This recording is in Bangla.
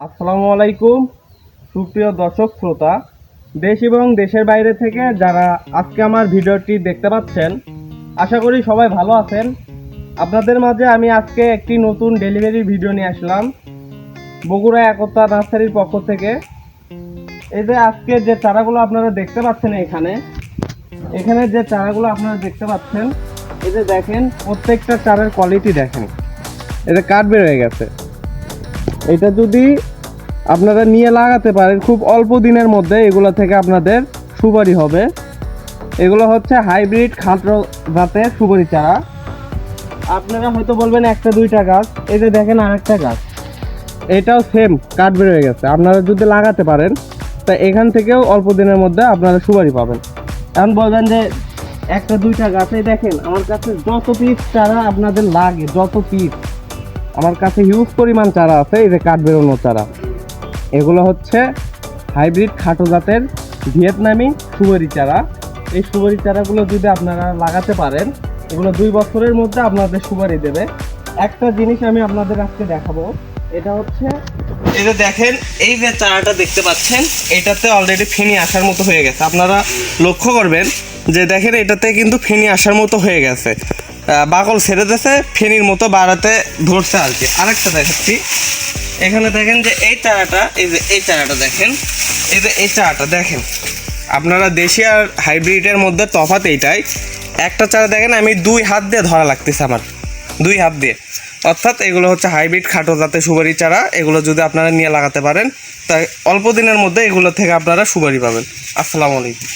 আসসালামু আলাইকুম। সুপ্রিয় দর্শক শ্রোতা, দেশ এবং দেশের বাইরে থেকে যারা আজকে আমার ভিডিওটি দেখতে পাচ্ছেন, আশা করি সবাই ভালো আছেন। আপনাদের মাঝে আমি আজকে একটি নতুন ডেলিভারি ভিডিও নিয়ে আসলাম, বগুড়া একতা নার্সারির পক্ষ থেকে। এই যে আজকে যে চারাগুলো আপনারা দেখতে পাচ্ছেন এখানে এখানে যে চারাগুলো আপনারা দেখতে পাচ্ছেন, এই যে দেখেন, প্রত্যেকটা চারার কোয়ালিটি দেখেন। এটা কাঠ বের গেছে। এটা যদি আপনারা নিয়ে লাগাতে পারেন, খুব অল্প দিনের মধ্যে এগুলো থেকে আপনাদের সুপারি হবে। এগুলো হচ্ছে হাইব্রিড খাটো জাতের সুপারি চারা। আপনারা হয়তো বলবেন একটা, দুইটা গাছ। এই যে দেখেন আরেকটা গাছ। এটাও সেম কাঠ বেরোয় গেছে। আপনারা যদি লাগাতে পারেন, তা এখান থেকেও অল্প দিনের মধ্যে আপনারা সুপারি পাবেন। এখন বলবেন যে একটা, দুইটা গাছে। দেখেন, আমার কাছে যত পিস চারা আপনাদের লাগে, যত পিস আমার কাছে হিউজ পরিমাণ চারা আছে, এই যে কাঠ বেরোনো চারা। এগুলো হচ্ছে হাইব্রিড খাটো জাতের ভিয়েতনামি সুপারি চারা। এই সুপারি চারাগুলো যদি আপনারা লাগাতে পারেন, এগুলো দুই বছরের মধ্যে আপনাদের সুপারি দেবে। একটা জিনিস আমি আপনাদের আজকে দেখাবো, এটা হচ্ছে এই যে দেখেন, এই যে চারাটা দেখতে পাচ্ছেন, এটাতে অলরেডি ফেনি আসার মতো হয়ে গেছে। আপনারা লক্ষ্য করবেন যে দেখেন, এটাতে কিন্তু ফেনি আসার মতো হয়ে গেছে। বাকল ছেড়ে দিয়েছে, ফেনির মতো বাড়াতে ধরছে আর কি। আরেকটা দেখাচ্ছি। এখানে দেখেন যে এই চারাটা, এই যে এই চারাটা দেখেন, এই যে এই চারাটা দেখেন। আপনারা দেশি আর হাইব্রিডের মধ্যে তফাৎ এইটাই। একটা চারা দেখেন, আমি দুই হাত দিয়ে ধরা লাগতেছে আমার। দুই হাত দিয়ে। অর্থাৎ এগুলো হচ্ছে হাইব্রিড খাটো জাতের সুপারি চারা। এগুলো যদি আপনারা নিয়ে লাগাতে পারেন, তাই অল্প দিনের মধ্যে এগুলো থেকে আপনারা সুপারি পাবেন। আসসালামু আলাইকুম।